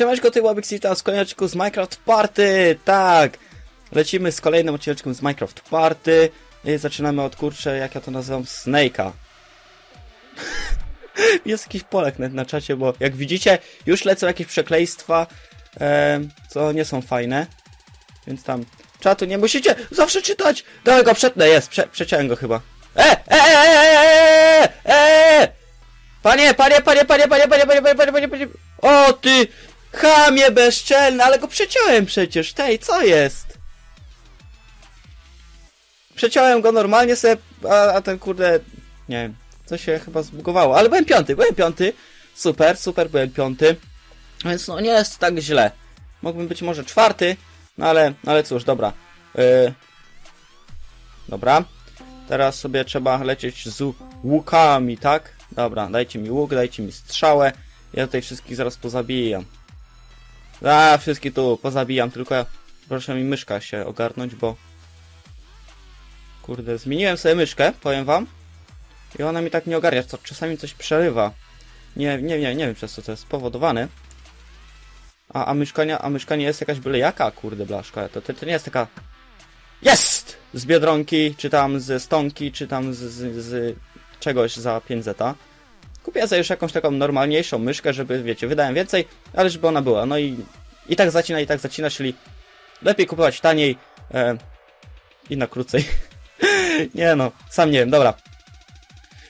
Siemaneczko, ty Łabik witam z kolejnym z Minecraft Party, tak! Lecimy z kolejnym odcinkiem z Minecraft Party i zaczynamy od, kurczę, jak ja to nazywam, Snake'a. Jest jakiś Polek na, na czacie, bo jak widzicie, już lecą jakieś przekleństwa, e, co nie są fajne, więc tam czatu nie musicie zawsze czytać! Dawaj go, przetnę, jest, prze, przeciąłem go chyba. E, e, e, e, e, e, e! Panie, panie, panie, panie, panie, panie, panie, panie, panie, panie, panie, o ty, chamie bezczelny, ale go przeciąłem przecież, tej, co jest? Przeciąłem go normalnie sobie, a, a ten kurde, nie wiem, co się chyba zbugowało, ale byłem piąty, byłem piąty, super, super, byłem piąty, więc no nie jest tak źle. Mógłbym być może czwarty, no ale, ale cóż, dobra. Yy, dobra. Teraz sobie trzeba lecieć z łukami, tak? Dobra, dajcie mi łuk, dajcie mi strzałę. Ja tutaj wszystkich zaraz pozabijam. A, wszystkich tu pozabijam, tylko ja, proszę mi myszka się ogarnąć, bo... Kurde, zmieniłem sobie myszkę, powiem wam. I ona mi tak nie ogarnia, co czasami coś przerywa. Nie, nie, nie, nie wiem przez co to jest spowodowane. A, a myszka nie, a myszka nie jest jakaś byle jaka, kurde blaszka. To, to, to nie jest taka... Jest! Z Biedronki, czy tam ze Stonki, czy tam z, z, z czegoś za 5 zeta. Kupię sobie już jakąś taką normalniejszą myszkę, żeby, wiecie, wydałem więcej, ale żeby ona była. No i, i tak zacina, i tak zacina, czyli lepiej kupować taniej e, i na krócej. nie no, sam nie wiem, dobra.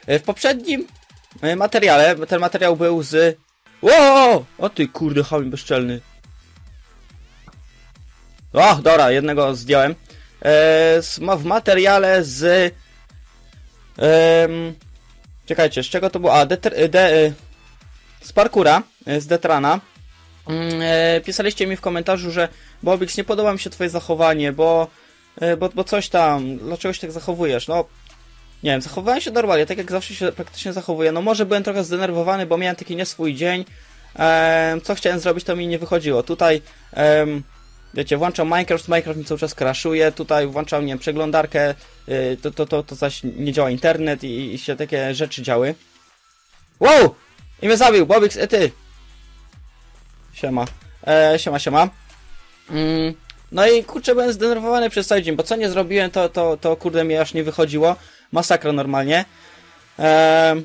E, w poprzednim e, materiale, ten materiał był z... Ło! O ty kurde, chami bezczelny. O, dobra, jednego zdjąłem. E, w materiale z... czekajcie, z czego to było? A, de, de, z parkura, z Detrana. E, pisaliście mi w komentarzu, że Bobix, nie podoba mi się twoje zachowanie, bo, e, bo, bo coś tam, dlaczego się tak zachowujesz? No, nie wiem, zachowałem się normalnie, tak jak zawsze się praktycznie zachowuję. No może byłem trochę zdenerwowany, bo miałem taki nie swój dzień. E, co chciałem zrobić, to mi nie wychodziło. Tutaj... Wiecie, włączam Minecraft, Minecraft mi cały czas crashuje, tutaj włączam, nie wiem, przeglądarkę, yy, to, to, to, to zaś nie działa internet i, i się takie rzeczy działy. Wow! I mnie zabił, Bobix, e ty! Siema. E, siema, siema. Mm, no i kurczę, byłem zdenerwowany przez cały dzień, bo co nie zrobiłem, to, to, to kurde mi aż nie wychodziło. Masakra normalnie. E,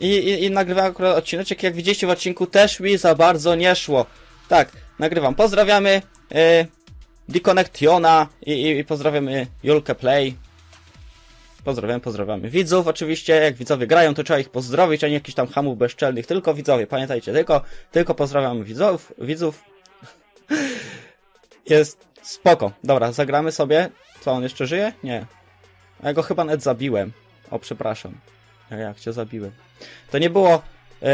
i, i, I nagrywałem akurat odcinek, jak widzieliście w odcinku, też mi za bardzo nie szło. Tak, nagrywam. Pozdrawiamy y, Deconnection i, i, i pozdrawiamy Julkę Play. Pozdrawiam, pozdrawiamy widzów oczywiście. Jak widzowie grają, to trzeba ich pozdrowić, a nie jakichś tam hamów bezczelnych. Tylko widzowie, pamiętajcie, tylko, tylko pozdrawiam widzów. widzów. Jest spoko. Dobra, zagramy sobie. Co, on jeszcze żyje? Nie. Ja go chyba nawet zabiłem. O, przepraszam. Ja, jak cię zabiłem. To nie było... Yy,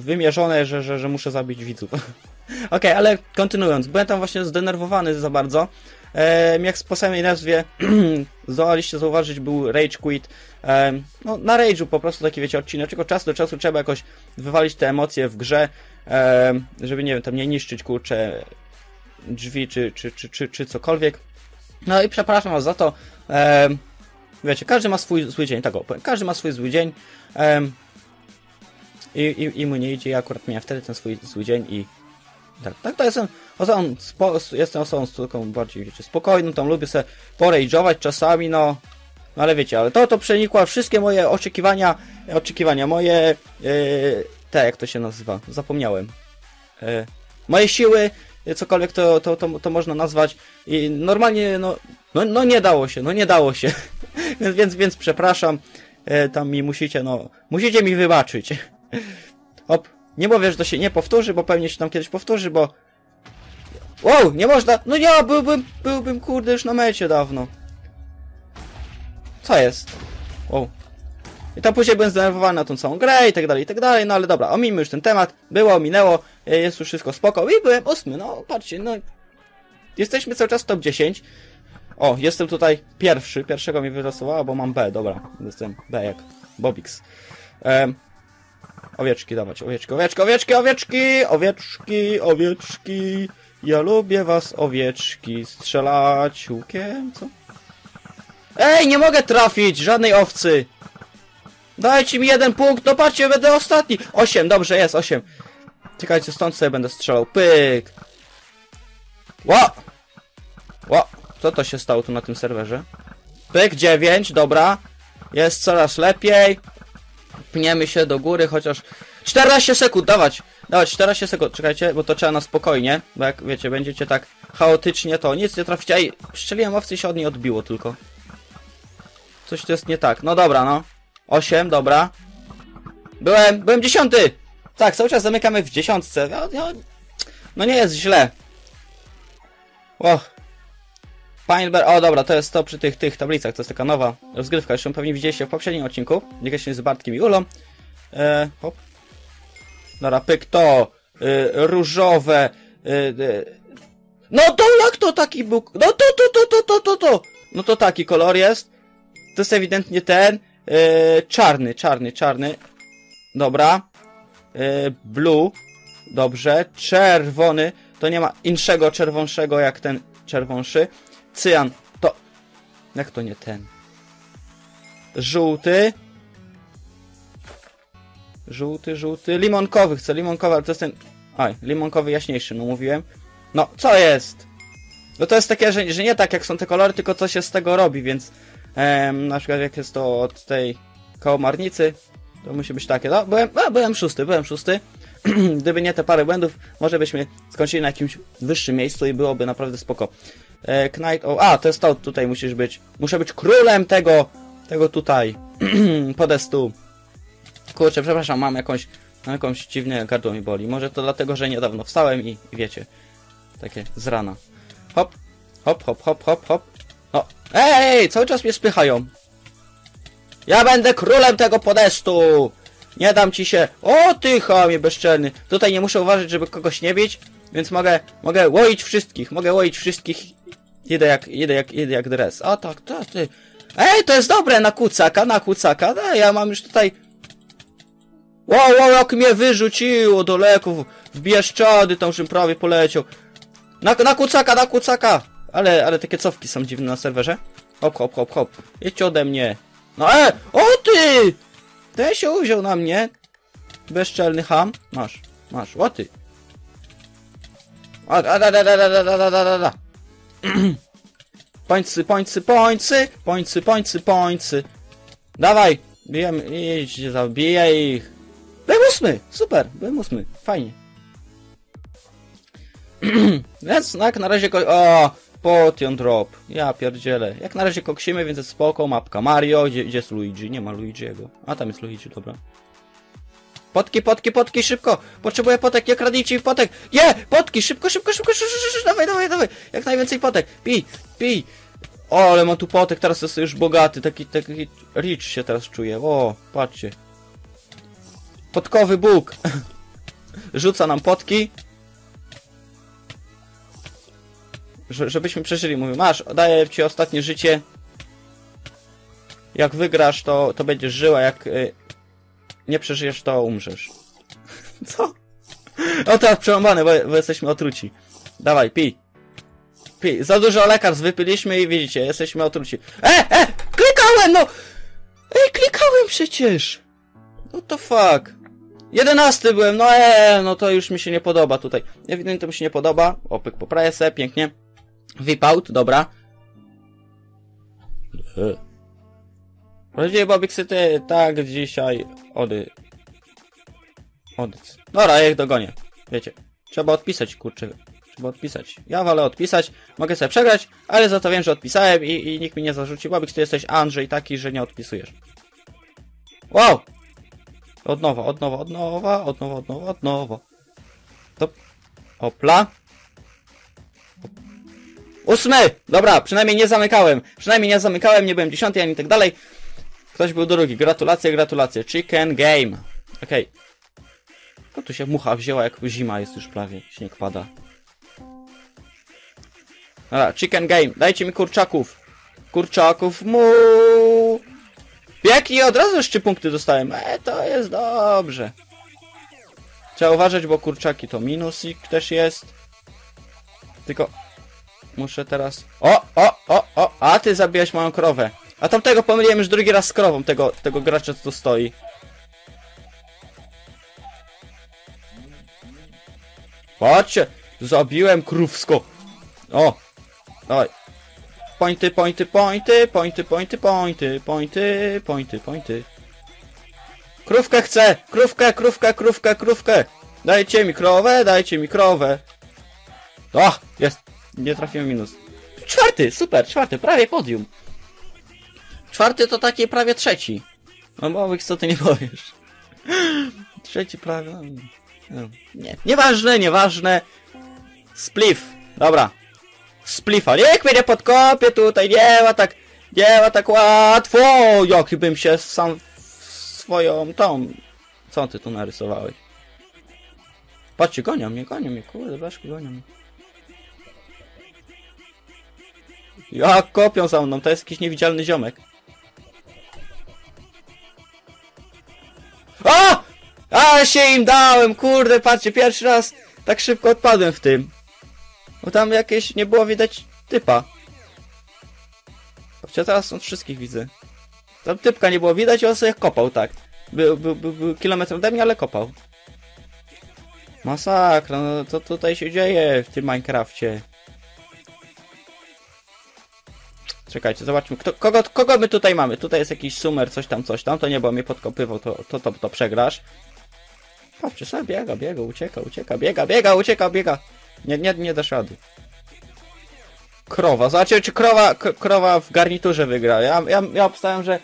wymierzone, że, że, że muszę zabić widzów. Okej, okay, ale kontynuując, byłem tam właśnie zdenerwowany za bardzo. Ehm, jak po samej nazwie zdołaliście zauważyć, był Rage Quit. No, na Rage'u po prostu taki, wiecie, odcinek, tylko czas do czasu trzeba jakoś wywalić te emocje w grze, żeby, nie wiem, tam nie niszczyć, kurcze drzwi, czy, czy, czy, czy, czy cokolwiek. No i przepraszam was za to. wiecie, każdy ma swój zły dzień, tak. Każdy ma swój zły dzień. I, i, i mu nie idzie. Ja akurat miałem wtedy ten swój zły dzień i tak, tak to jestem osobą, spo, jestem osobą z taką bardziej, wiecie, spokojną, tam lubię sobie porage'ować czasami, no, no ale wiecie, ale to, to przenikło wszystkie moje oczekiwania, oczekiwania, moje, yy, te, jak to się nazywa, zapomniałem, yy, moje siły, cokolwiek to, to, to, to można nazwać i normalnie, no, no, no nie dało się, no nie dało się, więc, więc, więc przepraszam, yy, tam mi musicie, no, musicie mi wybaczyć. Hop. Nie mówię, że to się nie powtórzy, bo pewnie się tam kiedyś powtórzy, bo... Wow, nie można... No ja byłbym, byłbym kurde już na mecie dawno. Co jest? Wow. I tam później byłem zdenerwowany na tą całą grę i tak dalej, i tak dalej, no ale dobra, omijmy już ten temat. Było, minęło, jest już wszystko spoko i byłem ósmy, no patrzcie, no... Jesteśmy cały czas w top 10. O, jestem tutaj pierwszy, pierwszego mi wylosowało, bo mam B, dobra, jestem B jak Bobix. Um, Owieczki dawać, owieczki, owieczki, owieczki, owieczki, owieczki, owieczki. Ja lubię was, owieczki. Strzelać łukiem, co? Ej, nie mogę trafić, żadnej owcy. Dajcie mi jeden punkt, no patrzcie, będę ostatni. Osiem, dobrze, jest, osiem. Czekajcie, stąd sobie będę strzelał. Pyk! Ło! Ło! Co to się stało tu na tym serwerze? Pyk, 9, dobra. Jest coraz lepiej. Pniemy się do góry, chociaż... 14 sekund, dawać! Dawać, 14 sekund, czekajcie, bo to trzeba na spokojnie, bo jak wiecie, będziecie tak chaotycznie, to nic nie traficie. Ej, strzeliłem owcy się od niej odbiło tylko. Coś to jest nie tak. No dobra, no. 8, dobra. Byłem, byłem dziesiąty! Tak, cały czas zamykamy w dziesiątce. No, no, no nie jest źle. O. Pineberry, o dobra, to jest to przy tych, tych tablicach, to jest taka nowa rozgrywka, ją pewnie widzieliście w poprzednim odcinku, się z Bartkiem i Ulą. E, hop. Dobra, pyk to, y, różowe, y, y. no to jak to taki był, no to, to, to, to, to, to, to, no to taki kolor jest, to jest ewidentnie ten, y, czarny, czarny, czarny, dobra, y, blue, dobrze, czerwony, to nie ma inszego czerwonszego jak ten czerwonszy, cyjan, to, jak to nie ten, żółty, Żółty, żółty. Limonkowy chcę, limonkowy, ale to jest ten... Oj, limonkowy jaśniejszy, no mówiłem. No, co jest? No to jest takie, że, że nie tak jak są te kolory, tylko co się z tego robi, więc... Em, na przykład jak jest to od tej kołomarnicy, to musi być takie. No, byłem, a, byłem szósty, byłem szósty. Gdyby nie te parę błędów, może byśmy skończyli na jakimś wyższym miejscu i byłoby naprawdę spoko. E, Knight, o, a, to jest to, tutaj musisz być. Muszę być królem tego, tego tutaj, podestu. Kurczę, przepraszam, mam jakąś, mam jakąś dziwne gardło mi boli. Może to dlatego, że niedawno wstałem i, i wiecie, takie z rana. Hop, hop, hop, hop, hop, hop. O, ej, cały czas mnie spychają. Ja będę królem tego podestu! Nie dam ci się... O, ty chamie bezczelny! Tutaj nie muszę uważać, żeby kogoś nie bić, więc mogę, mogę łoić wszystkich, mogę łoić wszystkich. Idę jak, idę jak, idę jak dres. O, tak, to ty. Ej, to jest dobre na kucaka, na kucaka. No, ja mam już tutaj Wow, wow, jak mnie wyrzuciło do leków. W Bieszczady tam już prawie poleciał. Na, na kucaka, na kucaka! Ale, ale takie cofki są dziwne na serwerze. Hop, hop, hop, hop. Jedź ode mnie. No e! O ty! Ten się uwziął na mnie. Bezczelny ham. Masz, masz. O ty. A, da, da, da, da, da, da, da. Pońcy, pońcy, pońcy, pońcy, pońcy, pońcy. Dawaj, bijemy, idź, zabijaj ich. Byłem ósmy! Super, byłem ósmy. Fajnie. więc jak na razie... O! Potion drop. Ja pierdzielę. Jak na razie koksimy, więc jest spoko. Mapka Mario. Gdzie, gdzie jest Luigi? Nie ma Luigiego. A tam jest Luigi, dobra. Potki, potki, potki, szybko! Potrzebuję potek, nie kradnijcie mi potek! Nie! Potki, szybko, szybko, szybko, szybko, szybko, dawaj, dawaj, dawaj! Jak najwięcej potek! Pij, pij! O, ale mam tu potek, teraz jest już bogaty, taki, taki rich się teraz czuję. O, patrzcie. Podkowy Bóg! Rzuca nam potki. żebyśmy przeżyli. Mówię, masz, daję ci ostatnie życie. Jak wygrasz, to, to będziesz żył, a jak y, nie przeżyjesz, to umrzesz. Co? O teraz przerąbane, bo, bo jesteśmy otruci. Dawaj, pij. Pij. Za dużo lekarstw wypiliśmy i widzicie, jesteśmy otruci. E, e! Klikałem, no! Ej, klikałem przecież! What the fuck? Jedenasty byłem, no eee, no to już mi się nie podoba tutaj. Ewidentnie to mi się nie podoba. Opyk popraję se, pięknie. Vip out, dobra. Prawdziwie Bobiksy, tak dzisiaj ody... Ody... Dobra, ja ich dogonię. Wiecie, trzeba odpisać, kurczę. Trzeba odpisać. Ja wolę odpisać, mogę sobie przegrać, ale za to wiem, że odpisałem i, i nikt mi nie zarzuci. Bobix, ty jesteś Andrzej taki, że nie odpisujesz. Wow! Od nowa, od nowa, od nowa, od nowa, od nowa, od nowa. To... Opla. Ósmy! Dobra, przynajmniej nie zamykałem. Przynajmniej nie zamykałem, nie byłem dziesiąty ani tak dalej. Ktoś był drugi. Gratulacje, gratulacje. Chicken game. Okej. Okay. Tu się mucha wzięła, jak zima jest już prawie. Śnieg pada. Dobra, chicken game. Dajcie mi kurczaków. Kurczaków mu. Pięknie, od razu jeszcze punkty dostałem. E, to jest dobrze. Trzeba uważać, bo kurczaki to minusik też jest. Tylko muszę teraz... O, o, o, o, a ty zabijałeś moją krowę. A tamtego pomyliłem już drugi raz z krową, tego, tego gracza, co tu stoi. Patrzcie, zabiłem krówsko. O, dawaj. Pointy, pointy, pointy, pointy, pointy, pointy, pointy, pointy, pointy. Krówkę chcę! Krówkę, krówkę, krówkę, krówkę! Dajcie mi krowę, dajcie mi krowę. O, jest. Nie trafiłem minus. Czwarty, super, czwarty, prawie podium. Czwarty to taki prawie trzeci. No bo co ty nie powiesz. Trzeci prawie. no, no, Nie, nieważne, nieważne. Spliff. Dobra. Spliffa. Niech mnie nie podkopie tutaj, nie ma tak, nie ma tak łatwo. Jaki bym się sam swoją tą... Co ty tu narysowałeś? Patrzcie, gonią mnie, gonią mnie, kurde, blaszku, gonią mnie. Jak kopią za mną, to jest jakiś niewidzialny ziomek. O! A się im dałem, kurde, patrzcie, pierwszy raz tak szybko odpadłem w tym. Bo tam jakieś nie było widać typa. Patrzcie, teraz od wszystkich widzę. Tam typka nie było widać on sobie kopał, tak. Był, był, był, był kilometr ode mnie, ale kopał. Masakra, no co tutaj się dzieje w tym Minecrafcie? Czekajcie, zobaczmy, kto, kogo, kogo my tutaj mamy? Tutaj jest jakiś sumer, coś tam, coś tam, to nie, bo mnie podkopywał, to, to, to, to przegrasz. Patrzcie, sobie biega, biega, ucieka, ucieka, biega, biega, ucieka, biega. Nie, nie, nie dasz rady. Krowa, zobaczcie, czy krowa, krowa w garniturze wygra. Ja, ja, ja obstałem, że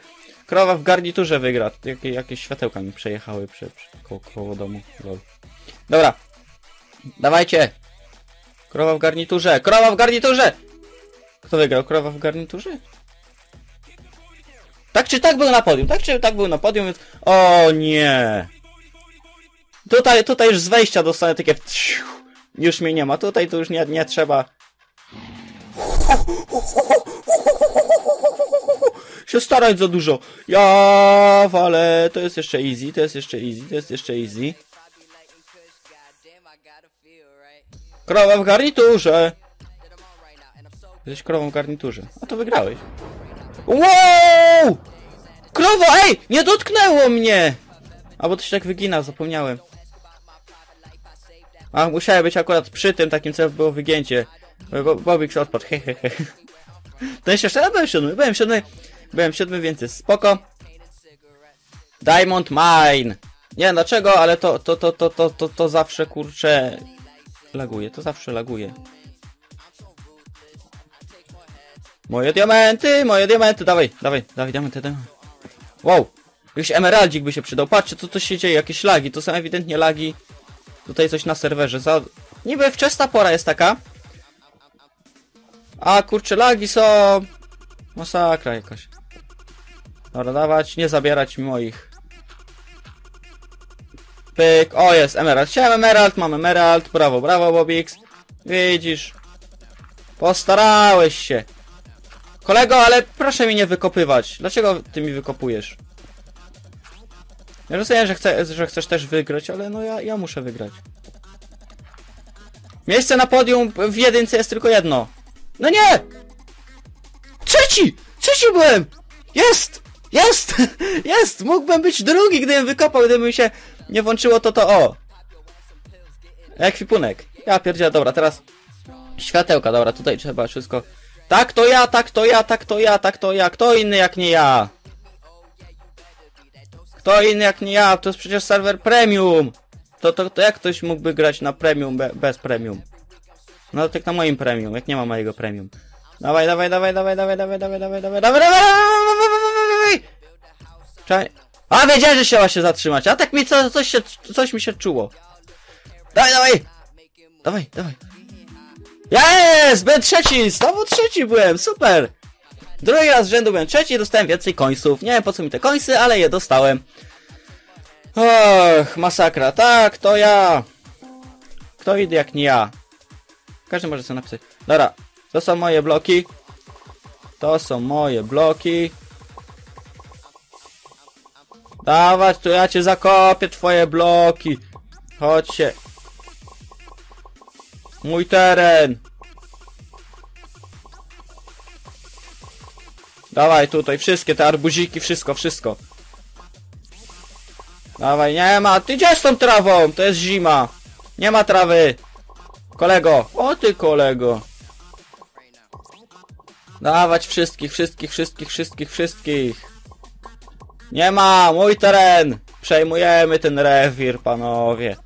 krowa w garniturze wygra. Jakie, jakieś światełka mi przejechały przy, przy, koło, koło domu. Lol. Dobra. Dawajcie. Krowa w garniturze, krowa w garniturze! Kto wygrał? Krowa w garniturze? Tak czy tak był na podium, tak czy tak był na podium, więc... O nie! Tutaj, tutaj już z wejścia dostanę takie... Już mnie nie ma, tutaj to już nie, nie trzeba... się starać za dużo. Ja ale to jest jeszcze easy, to jest jeszcze easy, to jest jeszcze easy. Krowa w garniturze. Jesteś krową w garniturze. A to wygrałeś. Wow! Krowa, ej! Nie dotknęło mnie! A bo to się tak wygina, zapomniałem. A, musiałem być akurat przy tym takim, co było wygięcie. Bo- Bobik się odpadł, he, he, he. To jeszcze jeszcze, byłem siódmy, byłem siódmy, byłem siódmy, więc jest spoko. Diamond Mine! Nie dlaczego, ale to, to, to, to, to, to, to zawsze, kurczę, laguje, to zawsze laguje. Moje diamenty, moje diamenty, dawaj, dawaj, dawaj, diamenty, dawaj. Wow, jakiś emeraldzik by się przydał, patrzcie co to się dzieje, jakieś lagi, to są ewidentnie lagi. Tutaj coś na serwerze, za... Niby wczesna pora jest taka. A kurczę, lagi są... Masakra jakaś. Dobra, dawać, nie zabierać mi moich. Pyk, o jest, emerald. Chciałem emerald, mam emerald, brawo, brawo Bobix. Widzisz. Postarałeś się. Kolego, ale proszę mi nie wykopywać. Dlaczego ty mi wykopujesz? Ja rozumiem, że, chcę, że chcesz też wygrać, ale no ja, ja muszę wygrać. Miejsce na podium w jedynce jest tylko jedno. No nie! Trzeci! Trzeci byłem! Jest! Jest! Jest! Mógłbym być drugi, gdybym wykopał, gdyby mi się nie włączyło to to o. Ekwipunek. Ja pierdzielę, dobra, teraz światełka, dobra, tutaj trzeba wszystko... Tak to ja, tak to ja, tak to ja, tak to ja. Kto inny jak nie ja? Kto inny jak nie ja? To jest przecież serwer premium. To, to, to jak ktoś mógłby grać na premium be, bez premium? No tak na moim premium, jak nie ma mojego premium. Dawaj, dawaj, dawaj, dawaj, dawaj, dawaj, dawaj, dawaj, dawaj, dawaj, dawaj, dawaj! Czaj. A wiedziałem, że się ma się zatrzymać, a tak mi co, coś się, coś mi się czuło. Dawaj, dawaj! Dawaj, dawaj. Jest! Byłem trzeci! Znowu trzeci byłem, super! Drugi raz z rzędu byłem trzeci dostałem więcej końców. Nie wiem po co mi te końce, ale je dostałem. Och, masakra. Tak, to ja. Kto idzie jak nie ja? Każdy może sobie napisać. Dobra, to są moje bloki. To są moje bloki. Dawać, tu ja cię zakopię, twoje bloki. Chodźcie. Mój teren. Dawaj tutaj, wszystkie te arbuziki, wszystko, wszystko. Dawaj, nie ma, ty gdzie z tą trawą? To jest zima. Nie ma trawy. Kolego! O ty kolego! Dawać wszystkich, wszystkich, wszystkich, wszystkich, wszystkich! Nie ma! Mój teren! Przejmujemy ten rewir, panowie!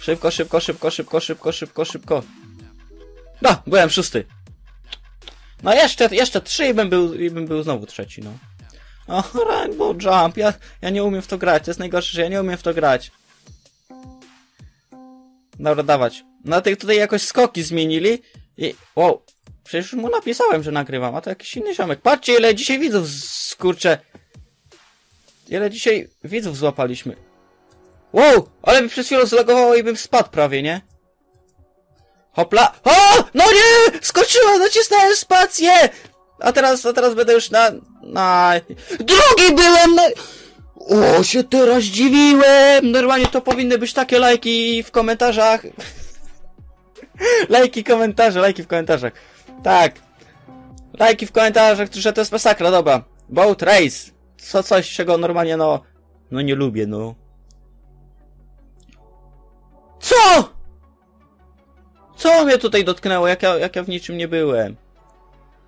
Szybko, szybko, szybko, szybko, szybko, szybko, szybko! No, byłem szósty! No jeszcze, jeszcze trzy i bym był, i bym był znowu trzeci, no. O, Rainbow Jump, ja, ja nie umiem w to grać, to jest najgorsze, że ja nie umiem w to grać. Dobra, dawać. No tych tutaj jakoś skoki zmienili i... Wow, przecież mu napisałem, że nagrywam, a to jakiś inny ziomek. Patrzcie, ile dzisiaj widzów, skurcze. Ile dzisiaj widzów złapaliśmy. Wow, ale mi przez chwilę zlogowało i bym spadł prawie, nie? Hopla! O! No nie! Skoczyłem, nacisnąłem spację! A teraz, a teraz będę już na... na... Drugi byłem na... O, się teraz dziwiłem! Normalnie to powinny być takie lajki w komentarzach. lajki, komentarze, lajki w komentarzach. Tak. Lajki w komentarzach, że to jest masakra, dobra. Boat race. Co, coś, czego normalnie, no... No nie lubię, no. Co?! Co mnie tutaj dotknęło, jak ja, jak ja w niczym nie byłem?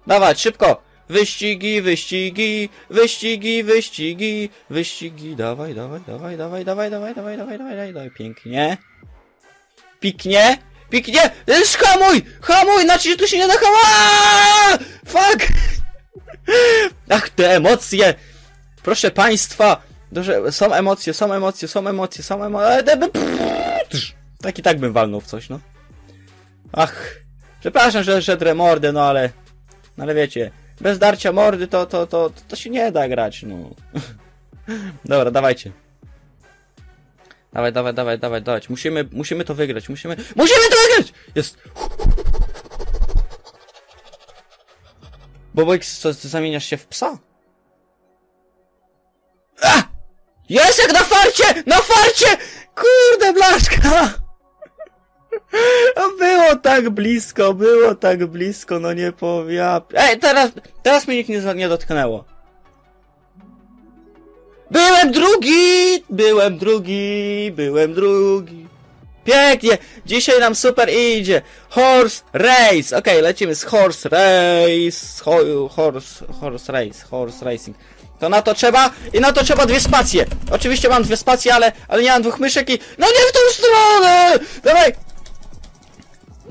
Dawać, szybko! Wyścigi, wyścigi, wyścigi, wyścigi, wyścigi, dawaj, dawaj, dawaj, dawaj, dawaj, dawaj, dawaj, dawaj, dawaj, dawaj, dawaj, pięknie. Piknie, piknie, hamuj, hamuj, znaczy tu się nie da hamować! Fuck! Ach, te emocje! Proszę państwa, że są emocje, są emocje, są emocje, są emocje, tak i tak bym walnął w coś, no. Ach, przepraszam, że, drę mordę, no ale... No ale wiecie, bez darcia mordy to, to, to, to się nie da grać, no. Dobra, dawajcie. Dawaj, dawaj, dawaj, dawaj, dawaj. Musimy, musimy to wygrać, musimy... MUSIMY TO WYGRAĆ! Jest! Bobojks, co, ty zamieniasz się w psa? A! Jest jak na farcie! Na farcie! Kurde, blaszka! Było tak blisko, było tak blisko, no nie powiem. Ej, teraz, teraz mnie nikt nie, nie dotknęło. Byłem drugi! Byłem drugi, byłem drugi. Pięknie! Dzisiaj nam super idzie! Horse Race! Okej, okay, lecimy z Horse Race. Ho horse, horse Race, Horse Racing. To na to trzeba i na to trzeba dwie spacje. Oczywiście mam dwie spacje, ale, ale nie mam dwóch myszek i... No nie w tą stronę! Dawaj!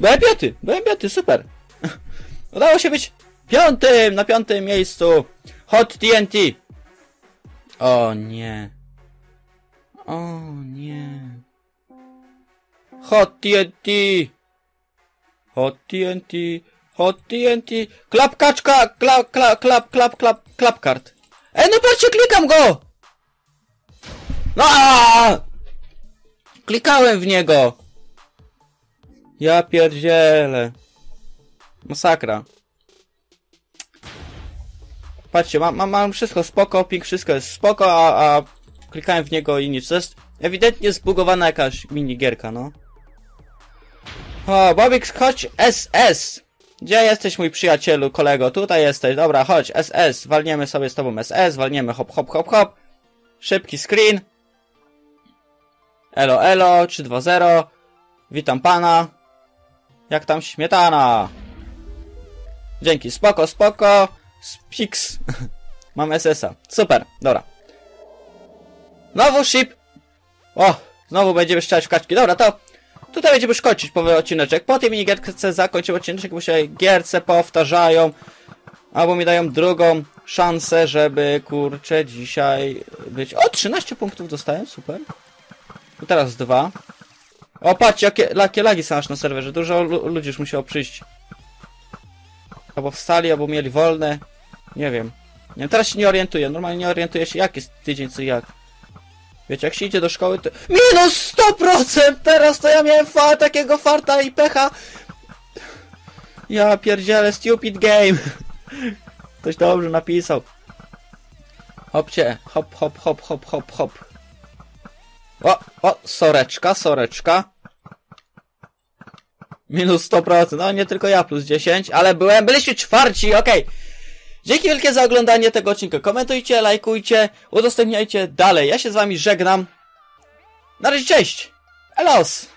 Byłem piąty, byłem piąty, super. Udało się być piątym, na piątym miejscu. Hot TNT. O nie. O nie. Hot TNT. Hot TNT. Hot TNT. Klap kaczka. Klap, klap, klap, klap, klap, klap kart. Ej, no patrzcie, klikam go! No! Klikałem w niego. Ja pierdzielę. Masakra. Patrzcie, mam, mam, mam wszystko spoko, ping, wszystko jest spoko, a, a klikałem w niego i nic. To jest ewidentnie zbugowana jakaś minigierka, no. O, Bobix, chodź SS. Gdzie jesteś, mój przyjacielu, kolego? Tutaj jesteś, dobra, chodź, SS. Walniemy sobie z tobą SS, walniemy hop, hop, hop, hop. Szybki screen. Elo, elo, 320. Witam pana. Jak tam śmietana? Dzięki, spoko, spoko. Spiks. Mam SS-a. Super, dobra. Znowu ship. O, znowu będziemy strzelać w kaczki. Dobra, to tutaj będziemy kończyć powy odcineczek. Po tej minigierce zakończymy odcineczek, bo się gierce powtarzają. Albo mi dają drugą szansę, żeby, kurczę, dzisiaj być... O, 13 punktów dostałem, super. Tu teraz dwa. O, patrzcie, jakie, jakie lagi są aż na serwerze. Dużo ludzi już musiało przyjść. Albo wstali, albo mieli wolne. Nie wiem. Nie wiem, teraz się nie orientuję. Normalnie nie orientuję się, jak jest tydzień, co jak. Wiecie, jak się idzie do szkoły, to... Minus 100%! Teraz to ja miałem fa takiego farta i pecha. Ja pierdzielę, stupid game. Ktoś dobrze napisał. Hopcie, hop, hop, hop, hop, hop, hop. O, o, soreczka, soreczka. Minus 100%, no nie tylko ja, plus 10, ale byłem, byliśmy czwarci, okej. Dzięki wielkie za oglądanie tego odcinka. Komentujcie, lajkujcie, udostępniajcie dalej. Ja się z wami żegnam. Na razie, cześć! Elos!